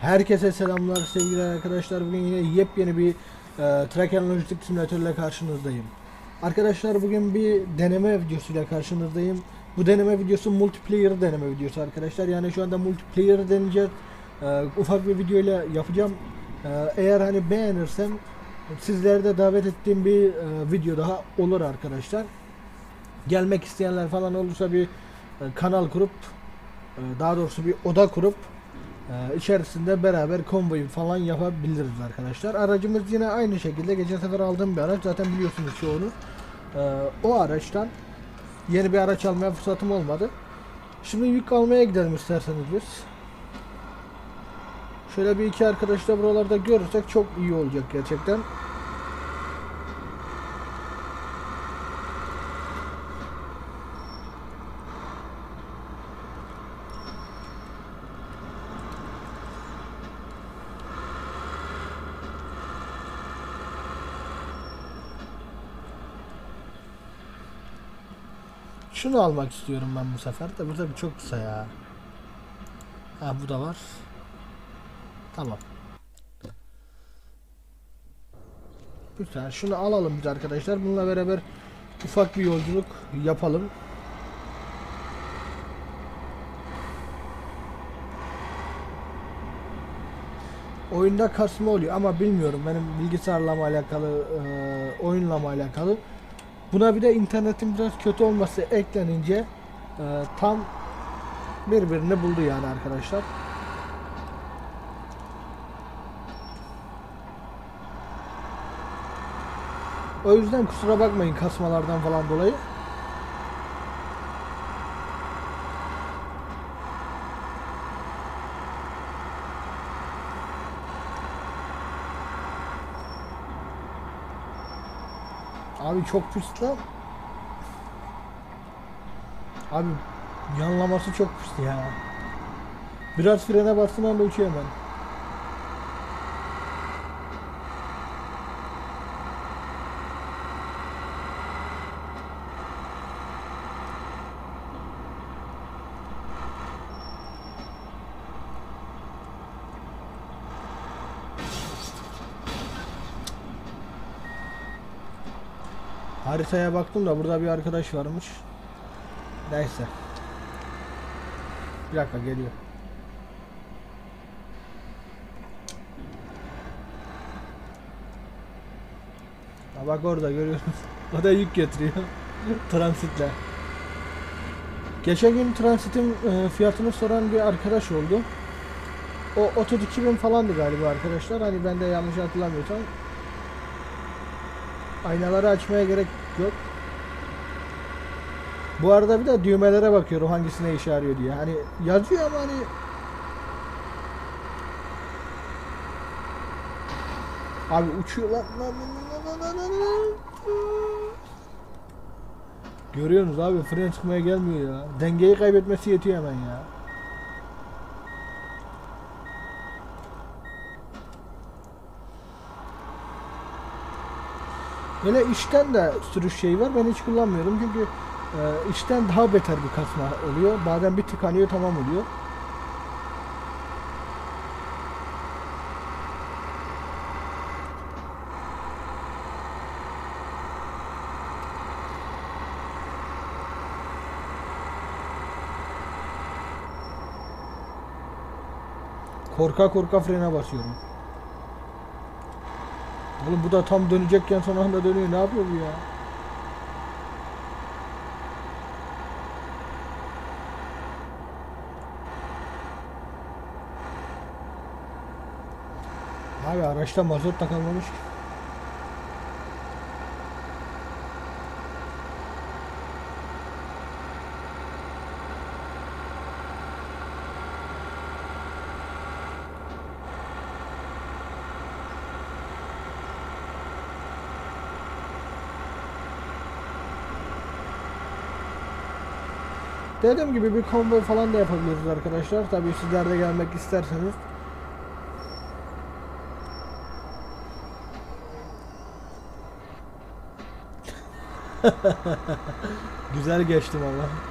Herkese selamlar sevgili arkadaşlar. Bugün yine yepyeni bir e, Tracker Lojistik simülatörle karşınızdayım. Arkadaşlar bugün bir deneme videosuyla karşınızdayım. Bu deneme videosu multiplayer deneme videosu arkadaşlar. Yani şu anda multiplayer deneyeceğiz. E, ufak bir videoyla yapacağım. E, eğer hani beğenirsem sizlere de davet ettiğim bir e, video daha olur arkadaşlar. Gelmek isteyenler falan olursa bir e, kanal kurup e, daha doğrusu bir oda kurup ee, içerisinde beraber konvoyu falan yapabiliriz arkadaşlar. Aracımız yine aynı şekilde geçen sefer aldığım bir araç zaten biliyorsunuz çoğunu. Ee, o araçtan yeni bir araç almaya fırsatım olmadı. Şimdi yük almaya gidelim isterseniz biz. Şöyle bir iki arkadaş da buralarda görürsek çok iyi olacak gerçekten. Şunu almak istiyorum ben bu sefer de. Bu tabii çok kısa ya. Ha bu da var. Tamam. Güzel. Şunu alalım biz arkadaşlar. Bununla beraber ufak bir yolculuk yapalım. Oyunda kasma oluyor ama bilmiyorum benim bilgisayarla mı alakalı, e, oyunla mı alakalı. Buna bir de internetin biraz kötü olması eklenince e, tam birbirini buldu yani arkadaşlar. O yüzden kusura bakmayın kasmalardan falan dolayı. Abi çok pis lan. Abi yanlaması çok pis ya. Biraz frene bastığın anda uçuyor hemen. Haritaya baktım da burada bir arkadaş varmış. Neyse. Bir dakika geliyor. Ha bak orada görüyorsunuz. O da yük getiriyor. Transitle. Geçen gün transitin e, fiyatını soran bir arkadaş oldu. O 32 bin falandı galiba arkadaşlar. Hani ben de yanlış hatırlamıyorsam. Aynaları açmaya gerek yok. Bu arada bir de düğmelere bakıyorum hangisine işe yarıyor diye. Hani yazıyor ama hani Abi uçuyor lan. lan, lan, lan, lan, lan. Görüyorsunuz abi fren çıkmaya gelmiyor ya. Dengeyi kaybetmesi yetiyor hemen ya. Böyle içten de sürüş şeyi var. Ben hiç kullanmıyorum çünkü e, içten daha beter bir kasma oluyor. Bazen bir tıkanıyor tamam oluyor. Korka korka frene basıyorum. Oğlum bu da tam dönecekken son anda dönüyor. Ne yapıyor bu ya? Abi araçta mazot takılmamış ki. Dediğim gibi bir konvoy falan da yapabiliriz arkadaşlar. Tabii sizler de gelmek isterseniz. Güzel geçtim ama.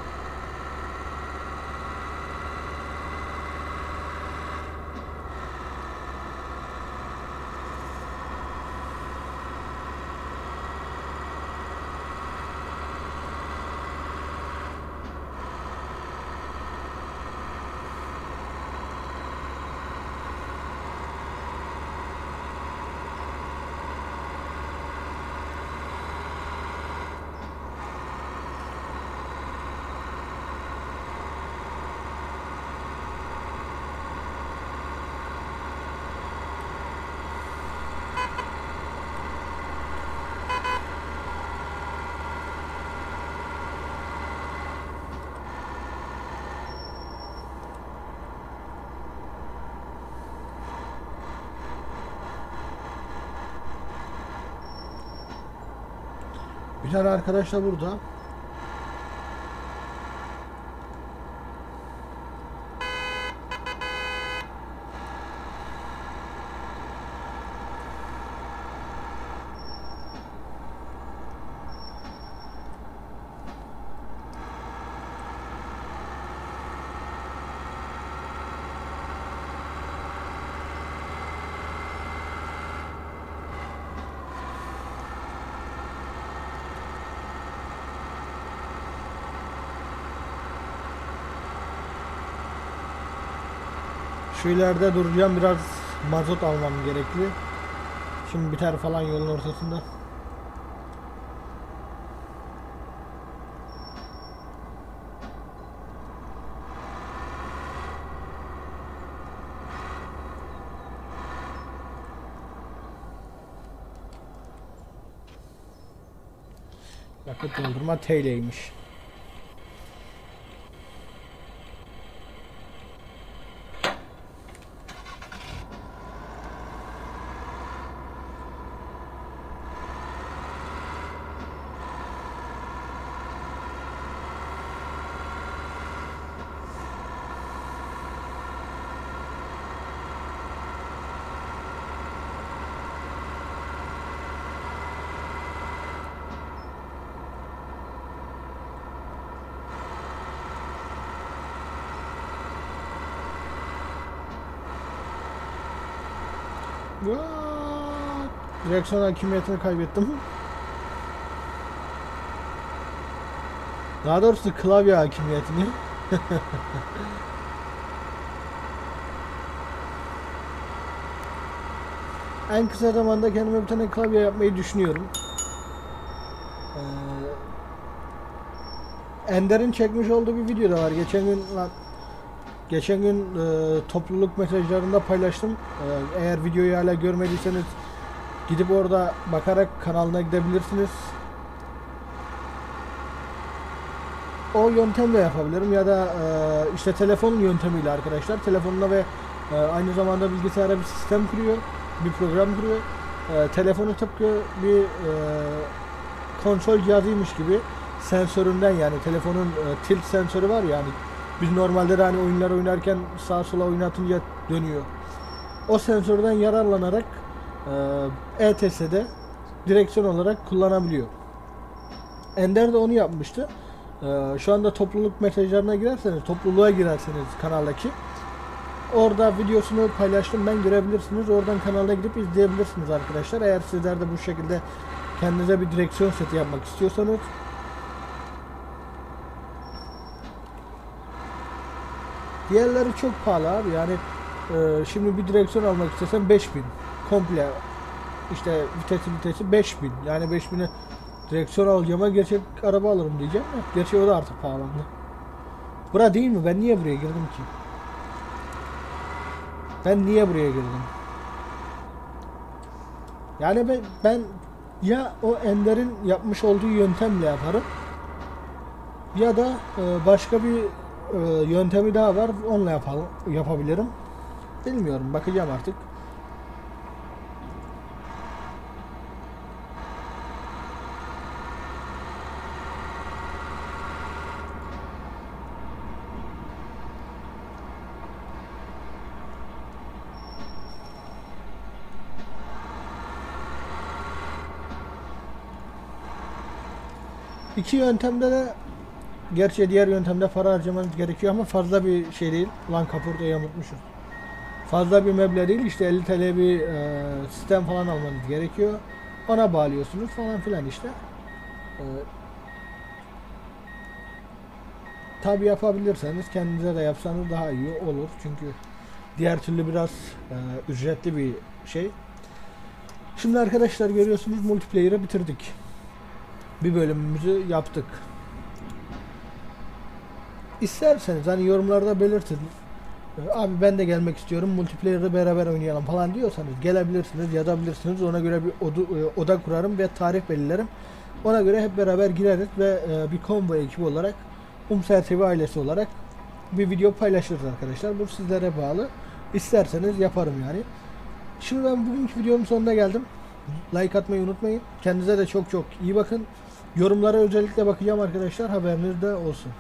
Tane arkadaş da burada. Şu ileride duracağım biraz mazot almam gerekli. Şimdi biter falan yolun ortasında. Yakıt doldurma TL'ymiş. Direksiyon hakimiyetini kaybettim. Daha doğrusu klavye hakimiyetini. en kısa zamanda kendime bir tane klavye yapmayı düşünüyorum. Ee, Ender'in çekmiş olduğu bir video da var. Geçen gün lan Geçen gün e, topluluk mesajlarında paylaştım. E, eğer videoyu hala görmediyseniz gidip orada bakarak kanalına gidebilirsiniz. O yöntemle yapabilirim ya da e, işte telefon yöntemiyle arkadaşlar. Telefonuna ve e, aynı zamanda bilgisayara bir sistem kuruyor, bir program kuruyor. E, telefonu tıpkı bir e, kontrol cihazıymış gibi sensöründen yani telefonun e, tilt sensörü var ya yani biz normalde de hani oyunlar oynarken sağa sola oynatınca dönüyor. O sensörden yararlanarak e, ETS'de direksiyon olarak kullanabiliyor. Ender de onu yapmıştı. E, şu anda topluluk mesajlarına girerseniz, topluluğa girerseniz kanaldaki orada videosunu paylaştım ben görebilirsiniz. Oradan kanalda gidip izleyebilirsiniz arkadaşlar. Eğer sizler de bu şekilde kendinize bir direksiyon seti yapmak istiyorsanız Diğerleri çok pahalı abi yani e, şimdi bir direksiyon almak istesem 5000 komple işte vitesi vitesi 5000 yani 5000'e direksiyon alacağıma gerçek araba alırım diyeceğim de gerçi o da artık pahalandı. Bura değil mi? Ben niye buraya girdim ki? Ben niye buraya girdim? Yani ben, ben ya o Ender'in yapmış olduğu yöntemle yaparım ya da e, başka bir e, yöntemi daha var. Onunla yapalım, yapabilirim. Bilmiyorum. Bakacağım artık. İki yöntemde de Gerçi diğer yöntemde para harcamanız gerekiyor ama fazla bir şey değil. Lan kaportayı unutmuşuz. Fazla bir meblağ değil işte 50 TL bir e, sistem falan almanız gerekiyor. Ona bağlıyorsunuz falan filan işte. E, Tabi yapabilirseniz kendinize de yapsanız daha iyi olur. Çünkü diğer türlü biraz e, ücretli bir şey. Şimdi arkadaşlar görüyorsunuz multiplayer'ı bitirdik. Bir bölümümüzü yaptık. İsterseniz hani yorumlarda belirtin. Ee, Abi ben de gelmek istiyorum. Multiplayer'ı beraber oynayalım falan diyorsanız gelebilirsiniz, yazabilirsiniz. Ona göre bir oda, e, oda kurarım ve tarih belirlerim. Ona göre hep beraber gireriz ve e, bir combo ekibi olarak Umser TV ailesi olarak bir video paylaşırız arkadaşlar. Bu sizlere bağlı. İsterseniz yaparım yani. Şimdi ben bugünkü videomun sonuna geldim. Like atmayı unutmayın. Kendinize de çok çok iyi bakın. Yorumlara özellikle bakacağım arkadaşlar haberiniz de olsun.